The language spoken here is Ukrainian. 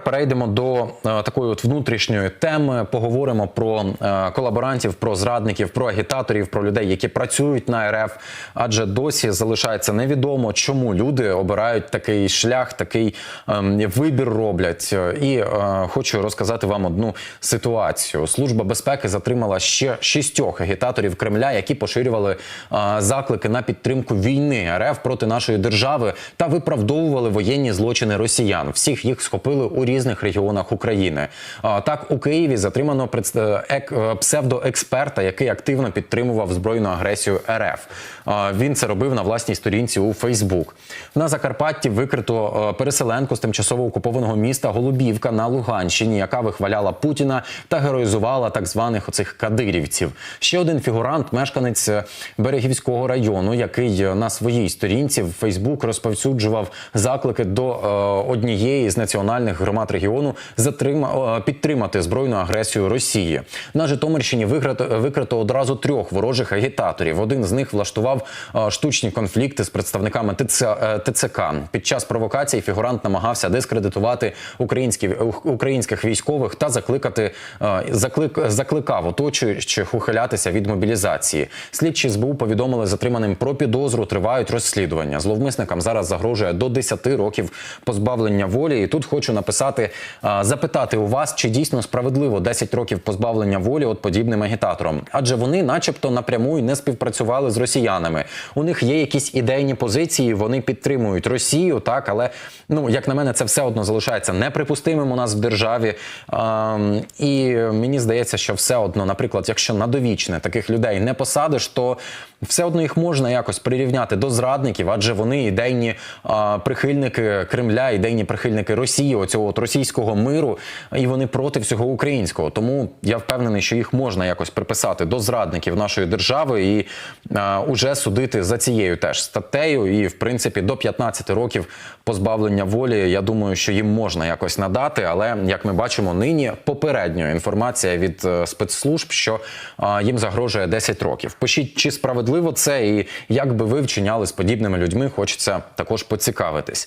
Перейдемо до е, такої от внутрішньої теми. Поговоримо про е, колаборантів, про зрадників, про агітаторів, про людей, які працюють на РФ. Адже досі залишається невідомо, чому люди обирають такий шлях, такий ем, вибір роблять. І е, хочу розказати вам одну ситуацію. Служба безпеки затримала ще шістьох агітаторів Кремля, які поширювали заклики на підтримку війни РФ проти нашої держави та виправдовували воєнні злочини росіян. Всіх їх схопили у різних регіонах України. Так, у Києві затримано ек- е, псевдоексперта, який активно підтримував збройну агресію РФ. Він це робив на власній сторінці у Фейсбук. На Закарпатті викрито е, переселенку з тимчасово окупованого міста Голубівка на Луганщині, яка вихваляла Путіна та героїзувала так званих оцих кадирівців. Ще один фігурант, мешканець е, Берегівського району, який е, на своїй сторінці в Фейсбук розповсюджував заклики до е, однієї з національних громад регіону затрима, підтримати збройну агресію Росії. На Житомирщині викрито, викрито одразу трьох ворожих агітаторів. Один з них влаштував штучні конфлікти з представниками е, ТЦК. Під час провокацій фігурант намагався дискредитувати українські, українських військових та закликати заклик, закликав оточуючих ухилятися від мобілізації. Слідчі СБУ повідомили затриманим про підозру. Тривають розслідування. Зловмисникам зараз загрожує до 10 років позбавлення волі. І тут хочу написати, е, запитати у вас, чи дійсно справедливо 10 років позбавлення волі от подібним агітаторам, адже вони, начебто, напряму й не співпрацювали з росіянами. У них є якісь ідейні позиції, вони підтримують Росію, так але ну як на мене, це все одно залишається неприпустимим у нас в державі. Ем, і мені здається, що все одно, наприклад, якщо на довічне таких людей не посадиш, то все одно їх можна якось прирівняти до зрадників, адже вони ідейні а, прихильники Кремля, ідейні прихильники Росії, оцього от російського миру, і вони проти всього українського. Тому я впевнений, що їх можна якось приписати до зрадників нашої держави і а, уже судити за цією теж статтею. І в принципі до 15 років позбавлення волі. Я думаю, що їм можна якось надати. Але як ми бачимо, нині попередньо інформація від е, спецслужб, що а, їм загрожує 10 років. Пишіть, чи справедливо це, і як би ви вчиняли з подібними людьми, хочеться також поцікавитись.